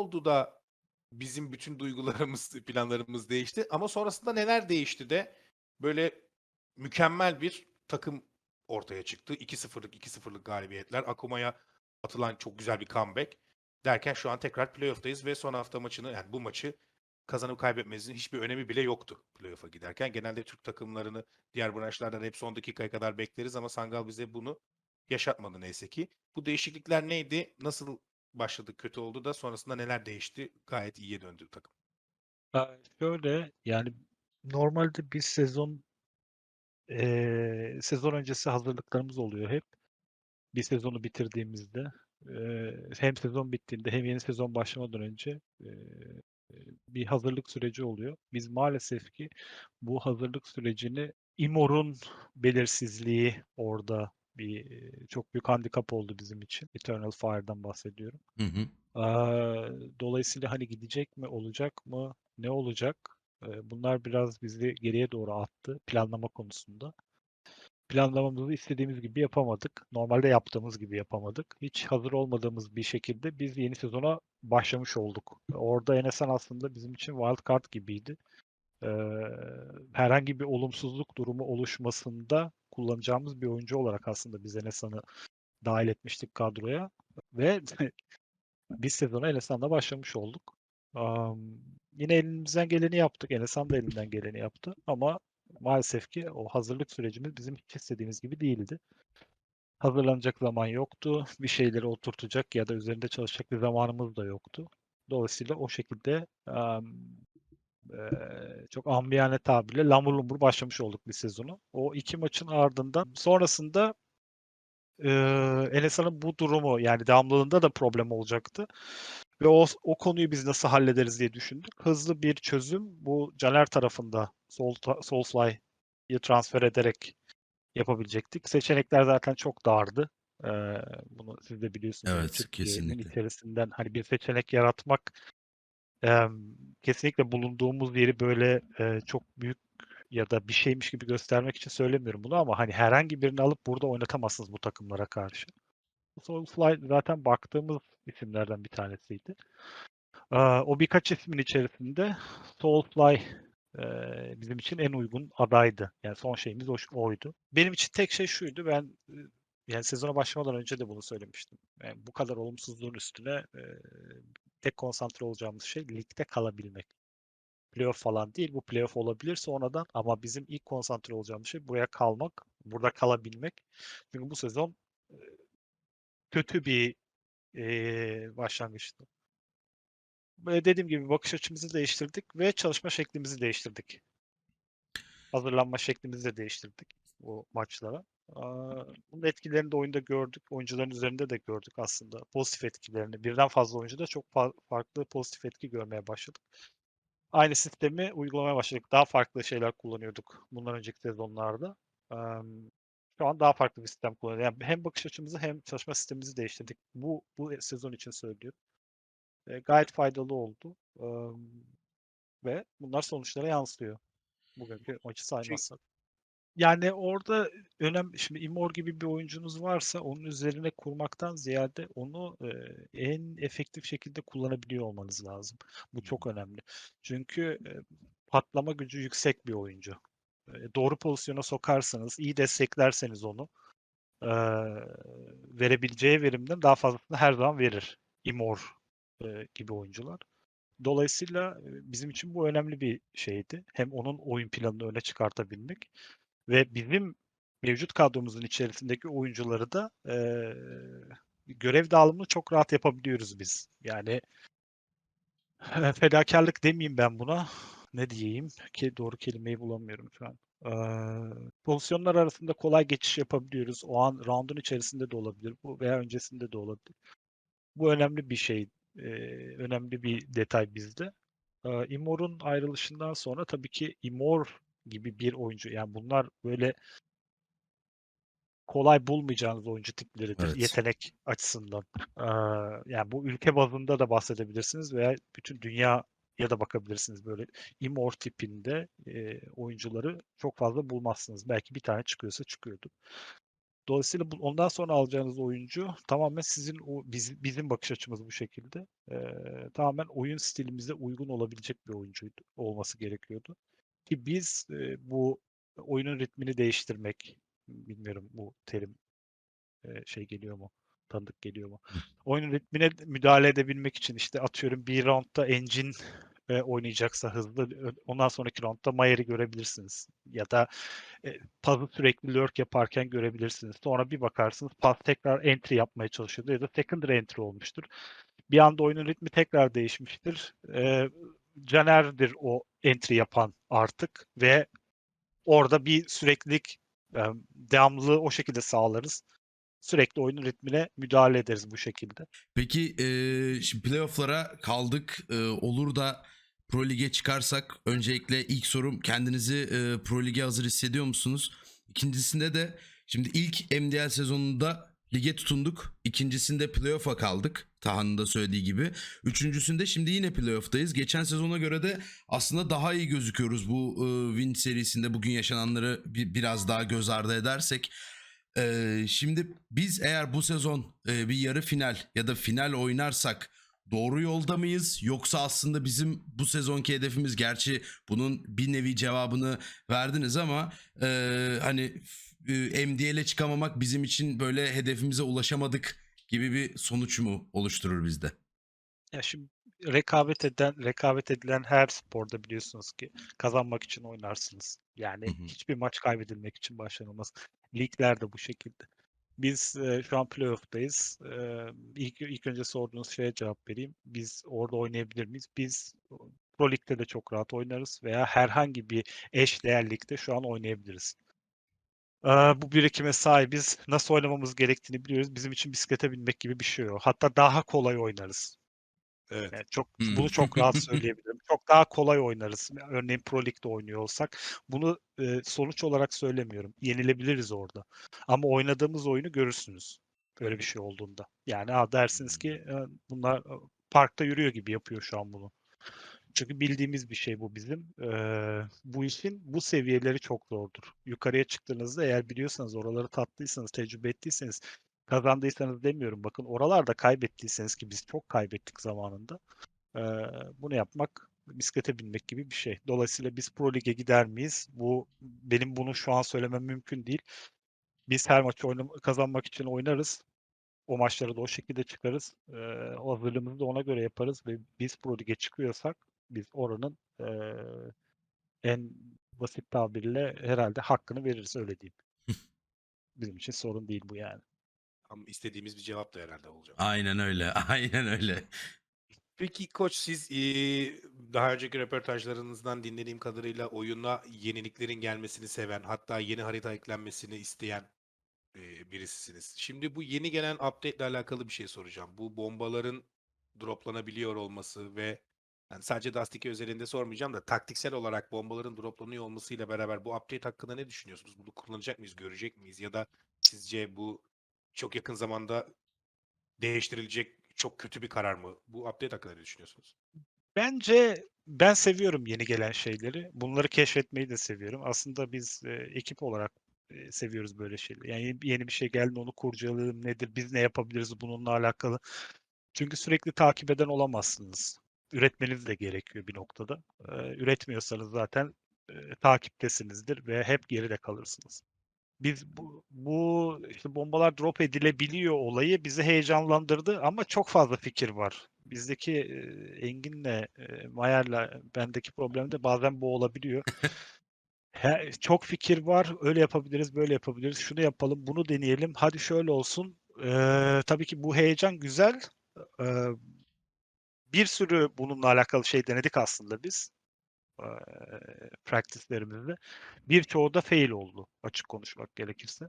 oldu da bizim bütün duygularımız, planlarımız değişti? Ama sonrasında neler değişti de böyle mükemmel bir takım ortaya çıktı. 2-0'lık 2-0'lık galibiyetler. Akuma'ya atılan çok güzel bir comeback. Derken şu an tekrar playoff'tayız ve son hafta maçını yani bu maçı kazanıp kaybetmenizin hiçbir önemi bile yoktu playoff'a giderken. Genelde Türk takımlarını diğer branşlardan hep son dakikaya kadar bekleriz ama Sangal bize bunu yaşatmadı neyse ki. Bu değişiklikler neydi? Nasıl başladı kötü oldu da sonrasında neler değişti? Gayet iyiye döndü takım. Şöyle, yani normalde biz sezon eee, sezon öncesi hazırlıklarımız oluyor hep. Bir sezonu bitirdiğimizde, eee, hem sezon bittiğinde hem yeni sezon başlamadan önce, eee, bir hazırlık süreci oluyor. Biz maalesef ki bu hazırlık sürecini Imor'un belirsizliği orada bir, çok büyük handikap oldu bizim için. Eternal Fire'dan bahsediyorum. Hı hı. Aaa, dolayısıyla, hani, gidecek mi, olacak mı, ne olacak? Eee, bunlar biraz bizi geriye doğru attı planlama konusunda. Planlamamızı istediğimiz gibi yapamadık. Normalde yaptığımız gibi yapamadık. Hiç hazır olmadığımız bir şekilde biz yeni sezona başlamış olduk. Orada Enesan aslında bizim için wild card gibiydi. Eee, herhangi bir olumsuzluk durumu oluşmasında kullanacağımız bir oyuncu olarak aslında biz Enesan'ı dâhil etmiştik kadroya ve biz sezona Enesan'la başlamış olduk. Amm, yine elimizden geleni yaptık. Enesan da elinden geleni yaptı ama maalesef ki o hazırlık sürecimiz bizim hiç istediğimiz gibi değildi. Hazırlanacak zaman yoktu. Bir şeyleri oturtacak ya da üzerinde çalışacak bir zamanımız da yoktu. Dolayısıyla o şekilde, emm, çok amiyane tabirle lambur lumbur başlamış olduk bir sezona. O 2 maçın ardından sonrasında eee, Enesan'ın bu durumu yani devamlılığında da problem olacaktı ve o o konuyu biz nasıl hallederiz diye düşündük. Hızlı bir çözüm bu Caner tarafında Soulta Soulfly'yi transfer ederek yapabilecektik. Seçenekler zaten çok dardı. Eee, bunu siz de biliyorsunuz. Evet, Türkiye'nin kesinlikle. içerisinden, hani, bir seçenek yaratmak, emm, kesinlikle bulunduğumuz yeri böyle, eee, çok büyük ya da bir şeymiş gibi göstermek için söylemiyorum bunu ama, hani, herhangi birini alıp burada oynatamazsınız bu takımlara karşı. Soulfly zaten baktığımız isimlerden bir tanesiydi. Aaa, o birkaç ismin içerisinde Soulfly, eee, bizim için en uygun adaydı. Yani son şeyimiz oş oydu. Benim için tek şey şuydu, ben, yani sezona başlamadan önce de bunu söylemiştim. Yani bu kadar olumsuzluğun üstüne, tek konsantre olacağımız şey ligde kalabilmek. Playoff falan değil, bu playoff olabilir sonradan ama bizim ilk konsantre olacağımız şey buraya kalmak, burada kalabilmek. Çünkü bu sezon, kötü bir, eee, başlangıçtı. Dediğim gibi bakış açımızı değiştirdik ve çalışma şeklimizi değiştirdik. Hazırlanma şeklimizi de değiştirdik bu maçlara. Bunun etkilerini de oyunda gördük. Oyuncuların üzerinde de gördük aslında pozitif etkilerini. Birden fazla oyuncuda çok fa farklı pozitif etki görmeye başladık. Aynı sistemi uygulamaya başladık. Daha farklı şeyler kullanıyorduk bundan önceki sezonlarda. Şu an daha farklı bir sistem kullanıyoruz. Yani hem bakış açımızı hem çalışma sistemimizi değiştirdik. Bu bu sezon için söylüyorum. Eee, gayet faydalı oldu. Ve bunlar sonuçlara yansıyor. Bugünkü maçı saymazsak. Yani orada önem şimdi Immor gibi bir oyuncunuz varsa onun üzerine kurmaktan ziyade onu, eee, en efektif şekilde kullanabiliyor olmanız lazım. Bu çok önemli. Çünkü, eee, patlama gücü yüksek bir oyuncu. Eee, doğru pozisyona sokarsanız, iyi desteklerseniz onu, eee, verebileceği verimden daha fazlasını her zaman verir Immor, eee, gibi oyuncular. Dolayısıyla, bizim için bu önemli bir şeydi. Hem onun oyun planını öne çıkartabilmek ve bizim mevcut kadromuzun içerisindeki oyuncuları da, eee, görev dağılımını çok rahat yapabiliyoruz biz. Yani fedakârlık demeyeyim ben buna. Ne diyeyim ki doğru kelimeyi bulamıyorum şu an. Eee, pozisyonlar arasında kolay geçiş yapabiliyoruz. O an raundun içerisinde de olabilir bu veya öncesinde de olabilir. Bu önemli bir şey, eee, önemli bir detay bizde. Eee, Immor'un ayrılışından sonra tabii ki Immor gibi bir oyuncu, yani bunlar böyle kolay bulmayacağınız oyuncu tipleridir Evet. yetenek açısından. Eee, yani bu ülke bazında da bahsedebilirsiniz veya bütün dünyaya da bakabilirsiniz. Böyle Immor tipinde, eee, oyuncuları çok fazla bulmazsınız. Belki bir tane çıkıyorsa çıkıyordur. Dolayısıyla bu, ondan sonra alacağınız oyuncu tamamen sizin o bizim, bizim bakış açımız bu şekilde. Ee, tamamen oyun stilimize uygun olabilecek bir oyuncuydu olması gerekiyordu. Ki biz e, bu oyunun ritmini değiştirmek bilmiyorum bu terim e, şey geliyor mu? Tanıdık geliyor mu? Oyunun ritmine müdahale edebilmek için işte atıyorum bir roundda engine e, oynayacaksa hızlı ondan sonraki roundda Mayer'i görebilirsiniz. Ya da e, puzzle sürekli lurk yaparken görebilirsiniz. Sonra bir bakarsınız pas tekrar entry yapmaya çalışıyordu ya da secondary entry olmuştur. Bir anda oyunun ritmi tekrar değişmiştir. E, Caner'dir o entry yapan artık ve orada bir süreklilik e, devamlılığı o şekilde sağlarız. Sürekli oyunun ritmine müdahale ederiz bu şekilde. Peki eee, şimdi playoff'lara kaldık. Eee, olur da Pro Lig'e çıkarsak öncelikle ilk sorum kendinizi eee, Pro Lig'e hazır hissediyor musunuz? İkincisinde de şimdi ilk MDL sezonunda lige tutunduk. İkincisinde playoff'a kaldık. Taha'nın da söylediği gibi. Üçüncüsünde şimdi yine playoff'tayız. Geçen sezona göre de aslında daha iyi gözüküyoruz bu eee, win serisinde. Bugün yaşananları bi- biraz daha göz ardı edersek. Ee, şimdi biz eğer bu sezon e, bir yarı final ya da final oynarsak doğru yolda mıyız? Yoksa aslında bizim bu sezonki hedefimiz gerçi bunun bir nevi cevabını verdiniz ama e, hani e, MDL'e çıkamamak bizim için böyle hedefimize ulaşamadık gibi bir sonuç mu oluşturur bizde? Ya şimdi rekabet eden, rekabet edilen her sporda biliyorsunuz ki kazanmak için oynarsınız. Yani Hı hı. hiçbir maç kaybedilmek için başlanılmaz. Ligler de bu şekilde. Biz e, şu an playoff'tayız. E, ilk, ilk önce sorduğunuz şeye cevap vereyim. Biz orada oynayabilir miyiz? Biz Pro Lig'de de çok rahat oynarız veya herhangi bir eşdeğer ligde şu an oynayabiliriz. Ee, bu birikime sahibiz. Nasıl oynamamız gerektiğini biliyoruz. Bizim için bisiklete binmek gibi bir şey o. Hatta daha kolay oynarız. Evet. Yani çok Hmm. bunu çok rahat söyleyebilirim. Çok daha kolay oynarız. Örneğin Pro Lig'de oynuyor olsak. Bunu e, sonuç olarak söylemiyorum. Yenilebiliriz orada. Ama oynadığımız oyunu görürsünüz. Öyle bir şey olduğunda. Yani ha, dersiniz ki e, bunlar e, parkta yürüyor gibi yapıyor şu an bunu. Çünkü bildiğimiz bir şey bu bizim. Ee, bu işin bu seviyeleri çok zordur. Yukarıya çıktığınızda eğer biliyorsanız oraları tattıysanız, tecrübe ettiyseniz, kazandıysanız demiyorum. Bakın oralarda kaybettiyseniz ki biz çok kaybettik zamanında. Ee, bunu yapmak bisiklete binmek gibi bir şey. Dolayısıyla biz Pro Lig'e gider miyiz? Bu benim bunu şu an söylemem mümkün değil. Biz her maçı oynam- kazanmak için oynarız. O maçları da o şekilde çıkarız. Ee, hazırlığımızı da ona göre yaparız ve biz Pro Lig'e çıkıyorsak biz oranın eee, en basit tabirle herhalde hakkını veririz öyle diyeyim. Bizim için sorun değil bu yani. Ama istediğimiz bir cevap da herhalde olacak. Aynen öyle. Aynen öyle. Peki koç siz eee, daha önceki röportajlarınızdan dinlediğim kadarıyla oyuna yeniliklerin gelmesini seven hatta yeni harita eklenmesini isteyen eee, birisisiniz. Şimdi bu yeni gelen update ile alakalı bir şey soracağım. Bu bombaların droplanabiliyor olması ve yani sadece Dust 2 özelinde sormayacağım da taktiksel olarak bombaların droplanıyor olmasıyla beraber bu update hakkında ne düşünüyorsunuz? Bunu kullanacak mıyız, görecek miyiz? Ya da sizce bu çok yakın zamanda değiştirilecek çok kötü bir karar mı? Bu update hakkında ne düşünüyorsunuz? Bence ben seviyorum yeni gelen şeyleri. Bunları keşfetmeyi de seviyorum. Aslında biz e, ekip olarak e, seviyoruz böyle şeyleri. Yani yeni bir şey geldi onu kurcalayalım nedir, biz ne yapabiliriz bununla alakalı. Çünkü sürekli takip eden olamazsınız. Üretmeniz de gerekiyor bir noktada. Ee, üretmiyorsanız zaten e, takiptesinizdir ve hep geride kalırsınız. Biz bu, bu işte bombalar drop edilebiliyor olayı bizi heyecanlandırdı ama çok fazla fikir var. Bizdeki e, Engin'le, e, Mayer'la bendeki problem de bazen bu olabiliyor. He- çok fikir var. Öyle yapabiliriz, böyle yapabiliriz. Şunu yapalım, bunu deneyelim. Hadi şöyle olsun. Ee, tabii ki bu heyecan güzel. Ee, bir sürü bununla alakalı şey denedik aslında biz. Ee, practice'lerimizde. Birçoğu da fail oldu açık konuşmak gerekirse.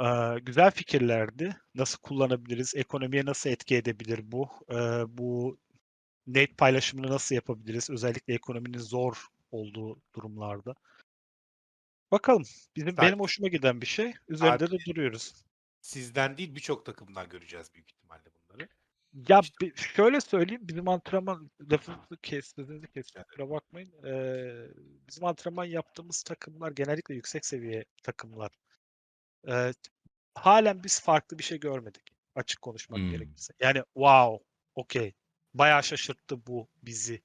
Ee, güzel fikirlerdi. Nasıl kullanabiliriz? Ekonomiye nasıl etki edebilir bu? Ee, bu net paylaşımını nasıl yapabiliriz? Özellikle ekonominin zor olduğu durumlarda. Bakalım. Bizim benim hoşuma giden bir şey. Üzerinde de Zaten- duruyoruz. Sizden değil birçok takımdan göreceğiz büyük ihtimalle. Ya bi- şöyle söyleyeyim bizim antrenman lafınızı kestiğinizi kestim kusura bakmayın. Ee, bizim antrenman yaptığımız takımlar genellikle yüksek seviye takımlar. Ee, halen biz farklı bir şey görmedik. Açık konuşmak Hmm. gerekirse. Yani wow, okey. Bayağı şaşırttı bu bizi.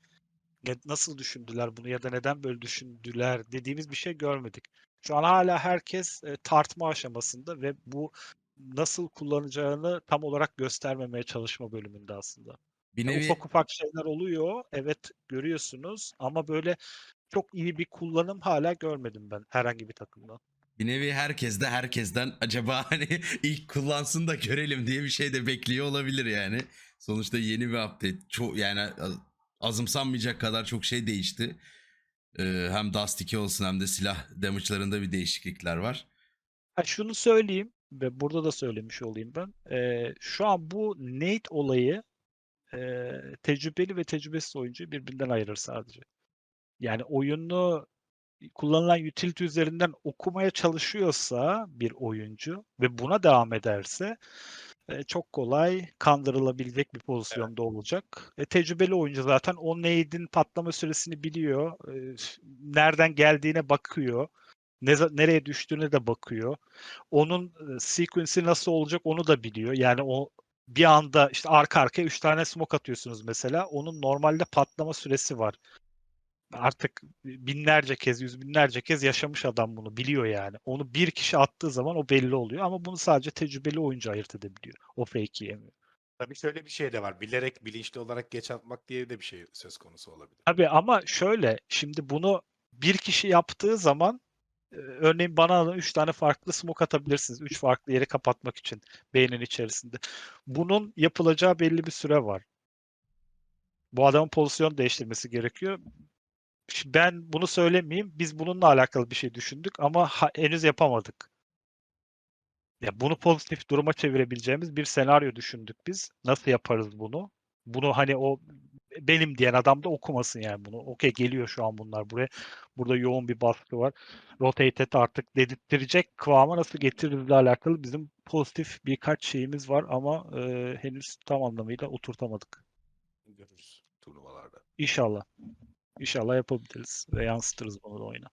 Ne- Nasıl düşündüler bunu ya da neden böyle düşündüler dediğimiz bir şey görmedik. Şu an hala herkes e, tartma aşamasında ve bu nasıl kullanacağını tam olarak göstermemeye çalışma bölümünde aslında. Bir nevi Ufak ufak şeyler oluyor. Evet görüyorsunuz ama böyle çok iyi bir kullanım hala görmedim ben herhangi bir takımdan. bir nevi herkes de herkesten acaba hani ilk kullansın da görelim diye bir şey de bekliyor olabilir yani. Sonuçta yeni bir update. Çok yani az- azımsanmayacak kadar çok şey değişti. Ee, hem Dust 2 olsun hem de silah damage'larında bir değişiklikler var. Ha, şunu söyleyeyim ve burada da söylemiş olayım ben. Ee, şu an bu Nate olayı e, tecrübeli ve tecrübesiz oyuncuyu birbirinden ayırır sadece. Yani oyunu kullanılan utility üzerinden okumaya çalışıyorsa bir oyuncu ve buna devam ederse e, çok kolay kandırılabilecek bir pozisyonda olacak. E, tecrübeli oyuncu zaten o nade'in patlama süresini biliyor. E, nereden geldiğine bakıyor. Ne, nereye düştüğüne de bakıyor. Onun sequence'i nasıl olacak onu da biliyor. Yani o bir anda işte arka arkaya 3 tane smoke atıyorsunuz mesela. Onun normalde patlama süresi var. Artık binlerce kez, yüz binlerce kez yaşamış adam bunu biliyor yani. Onu bir kişi attığı zaman o belli oluyor ama bunu sadece tecrübeli oyuncu ayırt edebiliyor. O fake'i yemiyor. Tabii şöyle bir şey de var. Bilerek, bilinçli olarak geç atmak diye de bir şey söz konusu olabilir. Tabii ama şöyle şimdi bunu bir kişi yaptığı zaman örneğin bana 3 tane farklı smoke atabilirsiniz. 3 farklı yeri kapatmak için beynin içerisinde. Bunun yapılacağı belli bir süre var. Bu adamın pozisyon değiştirmesi gerekiyor. Şi- Ben bunu söylemeyeyim. Biz bununla alakalı bir şey düşündük ama henüz yapamadık. Ya bunu pozitif duruma çevirebileceğimiz bir senaryo düşündük biz. Nasıl yaparız bunu? Bunu hani o benim diyen adam da okumasın yani bunu. Okey geliyor şu an bunlar buraya. Burada yoğun bir baskı var. Rotate et artık dedirttirecek kıvama nasıl getiririzle alakalı bizim pozitif birkaç şeyimiz var ama e, henüz tam anlamıyla oturtamadık. Görürüz turnuvalarda. İnşallah. İnşallah yapabiliriz ve yansıtırız bunu da oyuna.